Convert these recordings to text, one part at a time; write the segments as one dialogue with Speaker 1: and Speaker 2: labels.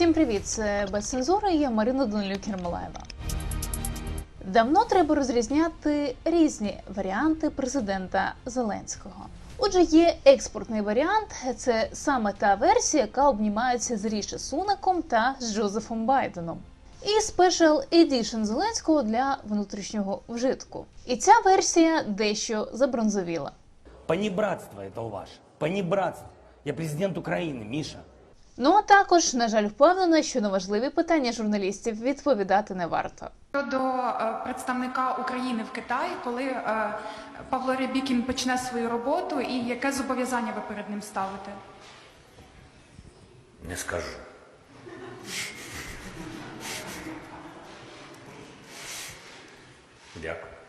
Speaker 1: Всім привіт! Це без цензури. Я Марина Данилюк Кермолаєва. Давно треба розрізняти різні варіанти президента Зеленського. Отже, є експортний варіант. Це саме та версія, яка обнімається з Ріші Сунаком та з Джозефом Байденом. І спешл едішн Зеленського для внутрішнього вжитку. І ця версія дещо забронзовіла.
Speaker 2: Понебратство это у ваше. Понебратство. Я президент Украины, Миша.
Speaker 1: Ну а також, на жаль, впевнена, що на важливі питання журналістів відповідати не варто.
Speaker 3: Щодо е, представника України в Китаї, коли е, Павло Рябікін почне свою роботу, і яке зобов'язання ви перед ним ставите?
Speaker 2: Не скажу. Дякую.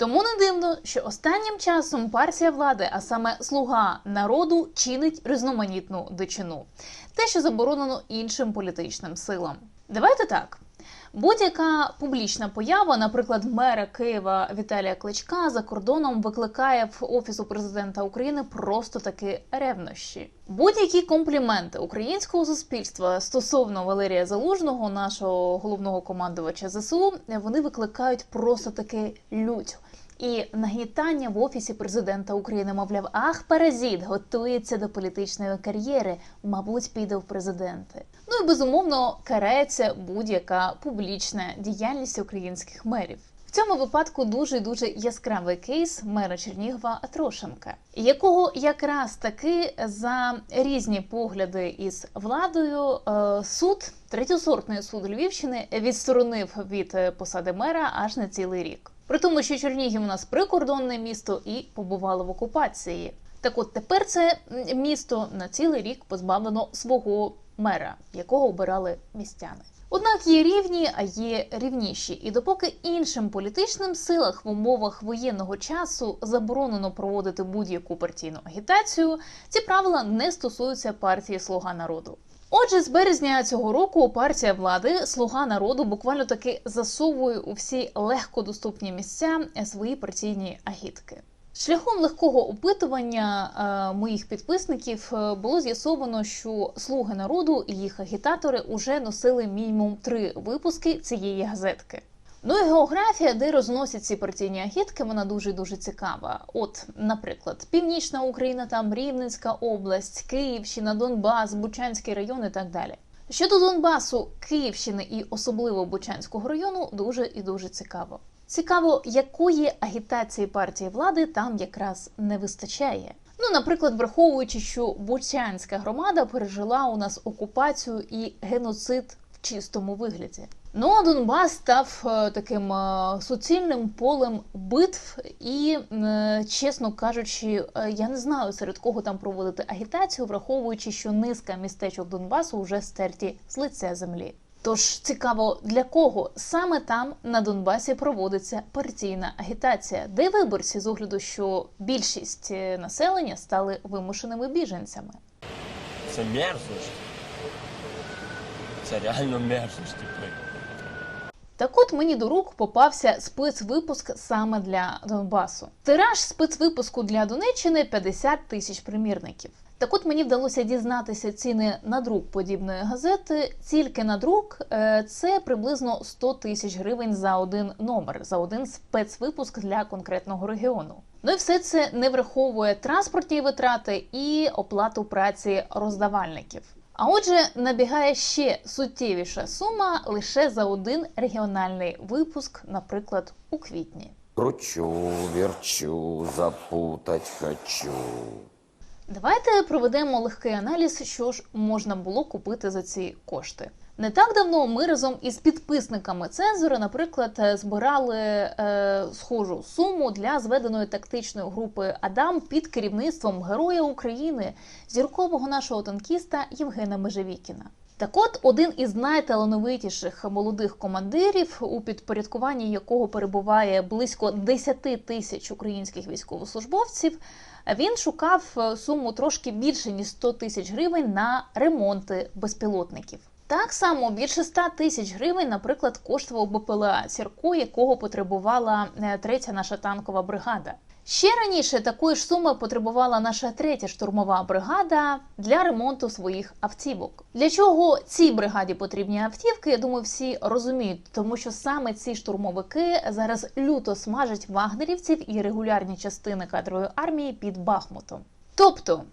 Speaker 1: Тому не дивно, що останнім часом партія влади, а саме слуга народу, чинить різноманітну дичину, те, що заборонено іншим політичним силам. Давайте так. Будь-яка публічна поява, наприклад, мера Києва Віталія Кличка за кордоном викликає в офісу президента України просто таки ревнощі. Будь-які компліменти українського суспільства стосовно Валерія Залужного, нашого головного командувача ЗСУ, вони викликають просто таки лють. І нагнітання в офісі президента України, мовляв, ах, паразит готується до політичної кар'єри, мабуть, піде в президенти. Ну і безумовно карається будь-яка публічна діяльність українських мерів. В цьому випадку дуже дуже яскравий кейс мера Чернігова Трошенка, якого якраз таки за різні погляди із владою е, суд третьосортний суд Львівщини відсторонив від е, посади мера аж на цілий рік. При тому, що Чернігів у нас прикордонне місто і побувало в окупації. Так от тепер це місто на цілий рік позбавлено свого мера, якого обирали містяни. Однак є рівні, а є рівніші. І допоки іншим політичним силах в умовах воєнного часу заборонено проводити будь-яку партійну агітацію, ці правила не стосуються партії Слуга народу. Отже, з березня цього року партія влади Слуга народу буквально таки засовує у всі легкодоступні місця свої партійні агітки. Шляхом легкого опитування е, моїх підписників е, було з'ясовано, що слуги народу і їх агітатори уже носили мінімум три випуски цієї газетки. Ну і географія, де розносять ці партійні агітки, вона дуже дуже цікава. От, наприклад, Північна Україна, там Рівненська область, Київщина, Донбас, Бучанський район і так далі. Щодо Донбасу, Київщини і особливо Бучанського району, дуже і дуже цікаво. Цікаво, якої агітації партії влади там якраз не вистачає. Ну, наприклад, враховуючи, що Бучанська громада пережила у нас окупацію і геноцид в чистому вигляді. Ну а Донбас став е, таким е, суцільним полем битв, і, е, чесно кажучи, я не знаю серед кого там проводити агітацію, враховуючи, що низка містечок Донбасу вже стерті з лиця землі. Тож цікаво, для кого саме там на Донбасі проводиться партійна агітація, де виборці з огляду, що більшість населення стали вимушеними біженцями.
Speaker 4: Це мерзость. Це реально мерзость, типу.
Speaker 1: Так от мені до рук попався спецвипуск саме для Донбасу. Тираж спецвипуску для Донеччини 50 тисяч примірників. Так от мені вдалося дізнатися ціни на друк подібної газети. Тільки на друк е, це приблизно 100 тисяч гривень за один номер, за один спецвипуск для конкретного регіону. Ну і все це не враховує транспортні витрати і оплату праці роздавальників. А отже, набігає ще суттєвіша сума лише за один регіональний випуск, наприклад, у квітні.
Speaker 5: Кручу, вірчу, запутать хочу.
Speaker 1: Давайте проведемо легкий аналіз, що ж можна було купити за ці кошти. Не так давно ми разом із підписниками цензора, наприклад, е, збирали е, схожу суму для зведеної тактичної групи Адам під керівництвом Героя України, зіркового нашого танкіста Євгена Межевікіна. Так от, один із найталановитіших молодих командирів, у підпорядкуванні якого перебуває близько 10 тисяч українських військовослужбовців, він шукав е, суму трошки більше ніж 100 тисяч гривень на ремонти безпілотників. Так само більше 100 тисяч гривень, наприклад, коштував БПЛА Сірко, якого потребувала е, третя наша танкова бригада. Ще раніше такої ж суми потребувала наша третя штурмова бригада для ремонту своїх автівок. Для чого цій бригаді потрібні автівки? Я думаю, всі розуміють, тому що саме ці штурмовики зараз люто смажать вагнерівців і регулярні частини кадрової армії під Бахмутом. Тобто.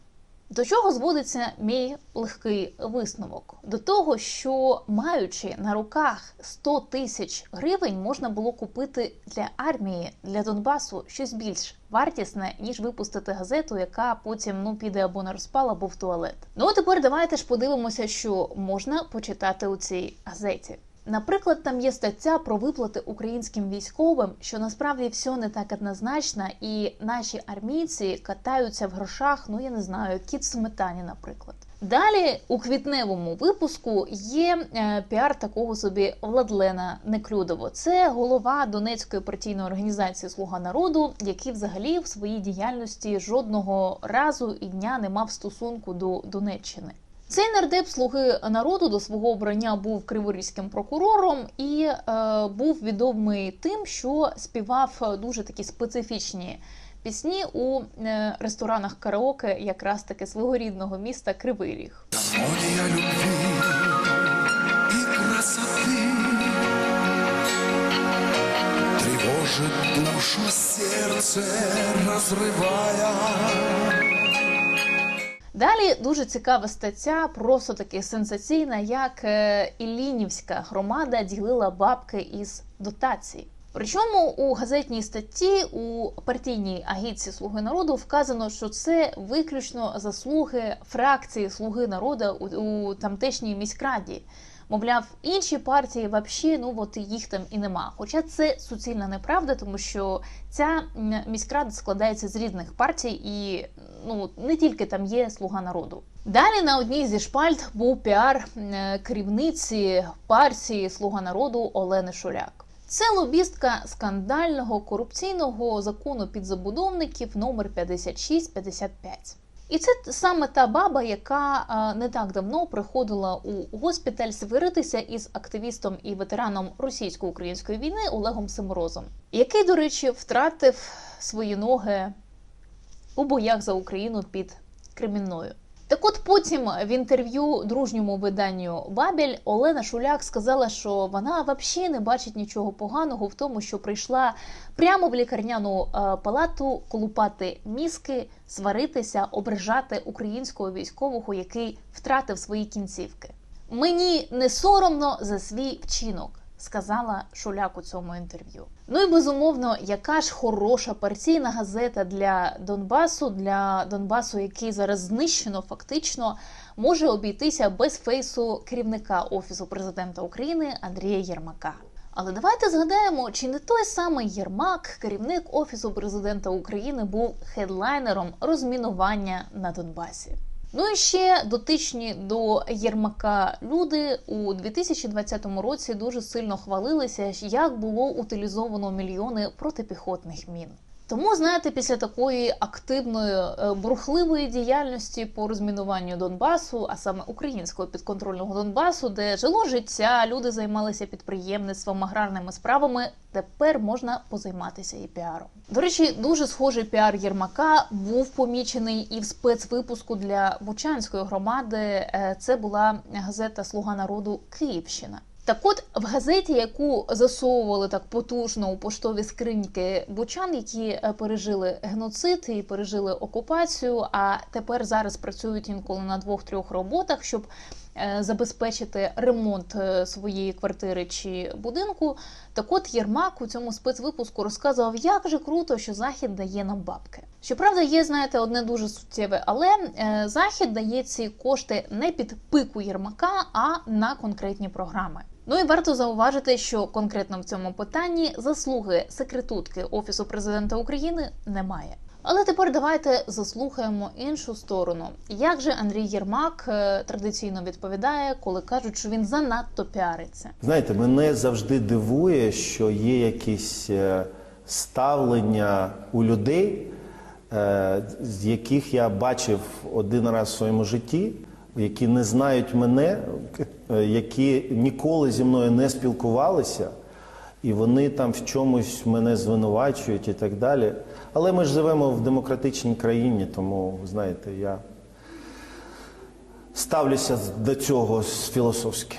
Speaker 1: До чого зводиться мій легкий висновок? До того, що маючи на руках 100 тисяч гривень, можна було купити для армії для Донбасу щось більш вартісне, ніж випустити газету, яка потім ну піде або на розпал, або в туалет. Ну а тепер давайте ж подивимося, що можна почитати у цій газеті. Наприклад, там є стаття про виплати українським військовим, що насправді все не так однозначно, і наші армійці катаються в грошах, ну я не знаю, кіт сметані, наприклад. Далі у квітневому випуску є е, піар такого собі Владлена Неклюдово. Це голова Донецької партійної організації Слуга народу, який взагалі в своїй діяльності жодного разу і дня не мав стосунку до Донеччини. Цей нардеп слуги народу до свого обрання був криворізьким прокурором і е, був відомий тим, що співав дуже такі специфічні пісні у е, ресторанах караоке, якраз таки свого рідного міста Кривий Ріг.
Speaker 6: Море любви и красоты Тревожит душу сердце, разрывая
Speaker 1: Далі дуже цікава стаття, просто таки сенсаційна, як Ілінівська Іллінівська громада ділила бабки із дотацій. Причому у газетній статті у партійній агітці Слуги народу вказано, що це виключно заслуги фракції Слуги народу у, у тамтешній міськраді. Мовляв, інші партії взагалі, ну от їх там і нема. Хоча це суцільна неправда, тому що ця міськрада складається з різних партій, і ну не тільки там є слуга народу. Далі на одній зі шпальт був піар керівниці партії Слуга народу Олени Шуляк. Це лобістка скандального корупційного закону підзабудовників номер 5655. І це саме та баба, яка е, не так давно приходила у госпіталь свиритися із активістом і ветераном російсько-української війни Олегом Семорозом, який, до речі, втратив свої ноги у боях за Україну під Кремінною. Так от потім в інтерв'ю дружньому виданню Бабель Олена Шуляк сказала, що вона взагалі не бачить нічого поганого в тому, що прийшла прямо в лікарняну е, палату колупати мізки, сваритися, ображати українського військового, який втратив свої кінцівки. Мені не соромно за свій вчинок. Сказала Шуляк у цьому інтерв'ю. Ну і безумовно, яка ж хороша партійна газета для Донбасу, для Донбасу, який зараз знищено, фактично може обійтися без фейсу керівника офісу президента України Андрія Єрмака. Але давайте згадаємо, чи не той самий Єрмак, керівник офісу президента України, був хедлайнером розмінування на Донбасі. Ну і ще дотичні до Єрмака люди у 2020 році дуже сильно хвалилися, як було утилізовано мільйони протипіхотних мін. Тому, знаєте, після такої активної е, бурхливої діяльності по розмінуванню Донбасу, а саме українського підконтрольного Донбасу, де жило життя, люди займалися підприємництвом, аграрними справами. Тепер можна позайматися і піаром. До речі, дуже схожий піар Єрмака був помічений і в спецвипуску для Бучанської громади. Е, Це була газета Слуга народу Київщина. Так от в газеті, яку засовували так потужно у поштові скриньки бучан, які е, пережили геноцид і пережили окупацію, а тепер зараз працюють інколи на двох-трьох роботах, щоб е, забезпечити ремонт е, своєї квартири чи будинку. Так от Єрмак у цьому спецвипуску розказував, як же круто, що Захід дає нам бабки. Щоправда, є, знаєте, одне дуже суттєве, але Захід дає ці кошти не під пику Єрмака, а на конкретні програми. Ну і варто зауважити, що конкретно в цьому питанні заслуги секретутки Офісу президента України немає. Але тепер давайте заслухаємо іншу сторону. Як же Андрій Єрмак е, традиційно відповідає, коли кажуть, що він занадто піариться?
Speaker 7: Знаєте, мене завжди дивує, що є якісь е, ставлення у людей, е, з яких я бачив один раз в своєму житті, які не знають мене, які ніколи зі мною не спілкувалися. і вони там в чомусь мене звинувачують і так далі. Але ми ж живемо в демократичній країні, тому, знаєте, я ставлюся до цього філософськи.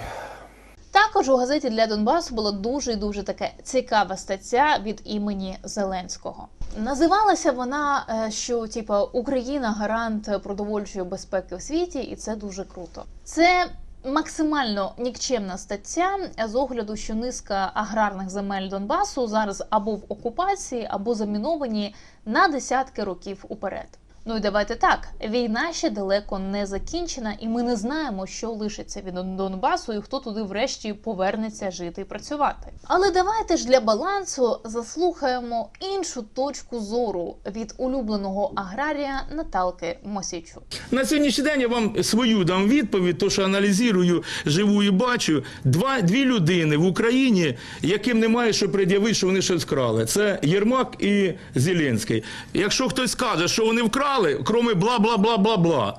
Speaker 1: Також у газеті для Донбасу була дуже і дуже така цікава стаття від імені Зеленського. Називалася вона, е, що типа Україна гарант продовольчої безпеки в світі, і це дуже круто. Це максимально нікчемна стаття з огляду, що низка аграрних земель Донбасу зараз або в окупації, або заміновані на десятки років уперед. Ну і давайте так, війна ще далеко не закінчена, і ми не знаємо, що лишиться від Донбасу і хто туди врешті повернеться жити і працювати. Але давайте ж для балансу заслухаємо іншу точку зору від улюбленого аграрія Наталки Мосійчук.
Speaker 8: На сьогоднішній день я вам свою дам відповідь, то що аналізую, живу і бачу. Два, дві людини в Україні, яким немає що пред'явити, що вони щось вкрали. Це Єрмак і Зеленський. Якщо хтось скаже, що вони вкрали, кроме бла бла бла бла бла.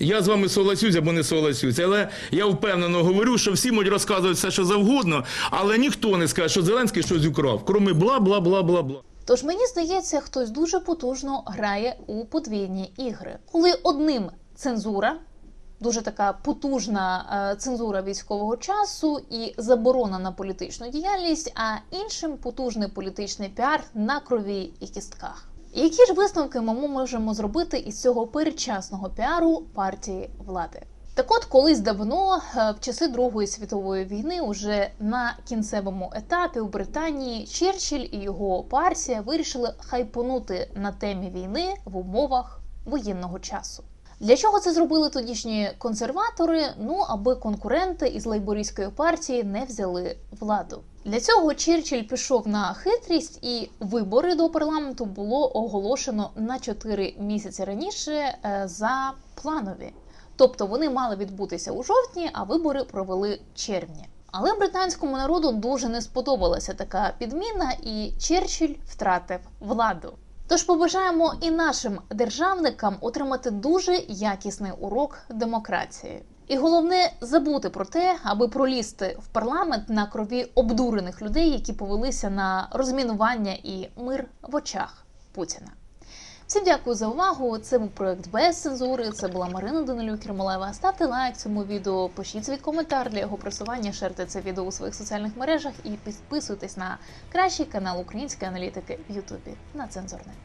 Speaker 8: Я з вами согласюсь або не согласюсь, але я впевнено говорю, що всі можуть розказувати все, що завгодно, але ніхто не скаже, що Зеленський щось украв, кроме бла бла бла бла бла.
Speaker 1: Тож мені здається, хтось дуже потужно грає у подвійні ігри, коли одним цензура. Дуже така потужна е, цензура військового часу і заборона на політичну діяльність, а іншим потужний політичний піар на крові і кістках. Які ж висновки ми можемо зробити із цього передчасного піару партії влади? Так от колись давно, е, в часи Другої світової війни, уже на кінцевому етапі у Британії Черчилль і його партія вирішили хайпонути на темі війни в умовах воєнного часу. Для чого це зробили тодішні консерватори? Ну аби конкуренти із лейбористської партії не взяли владу. Для цього Черчилль пішов на хитрість, і вибори до парламенту було оголошено на 4 місяці раніше е, за планові. Тобто вони мали відбутися у жовтні, а вибори провели червні. Але британському народу дуже не сподобалася така підміна, і Черчилль втратив владу. Тож побажаємо і нашим державникам отримати дуже якісний урок демократії. І головне забути про те, аби пролізти в парламент на крові обдурених людей, які повелися на розмінування і мир в очах Путіна. Всім дякую за увагу. Це був проект без цензури. Це була Марина Данилюк Кермолева. Ставте лайк цьому відео, пишіть свій коментар для його просування, шерте це відео у своїх соціальних мережах і підписуйтесь на кращий канал української аналітики в Ютубі на Цензорнет.